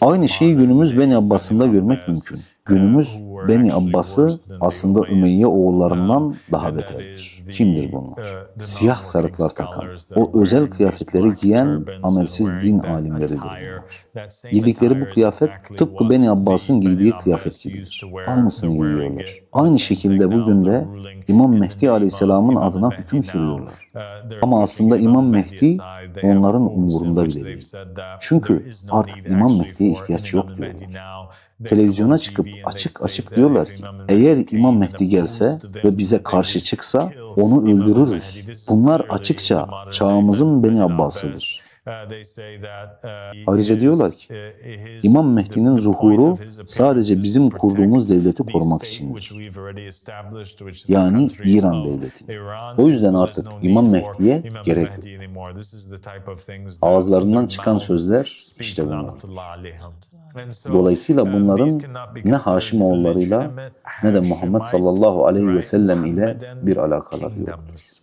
Aynı şeyi günümüz Beni Abbas'ında görmek mümkün. Günümüz Beni Abbas'ı aslında Ümeyye oğullarından daha beterdir. Kimdir bunlar? Siyah sarıklar takan, o özel kıyafetleri giyen amelsiz din alimleridir bunlar. Giydikleri bu kıyafet tıpkı Beni Abbas'ın giydiği kıyafet gibidir. Aynısını giyiyorlar. Aynı şekilde bugün de İmam Mehdi Aleyhisselam'ın adına hüküm sürüyorlar. Ama aslında İmam Mehdi onların umurunda bile değil. Çünkü artık İmam Mehdi'ye ihtiyaç yok diyorlar. Televizyona çıkıp açık açık diyorlar ki eğer İmam Mehdi gelse ve bize karşı çıksa onu öldürürüz. Bunlar açıkça çağımızın Beni Abbas'ıdır. Ayrıca diyorlar ki İmam Mehdi'nin zuhuru sadece bizim kurduğumuz devleti korumak içindir. Yani İran devleti. O yüzden artık İmam Mehdi'ye gerek yok. Ağızlarından çıkan sözler işte bunlar. Dolayısıyla bunların ne Haşimoğullarıyla ne de Muhammed sallallahu aleyhi ve sellem ile bir alakaları yoktur.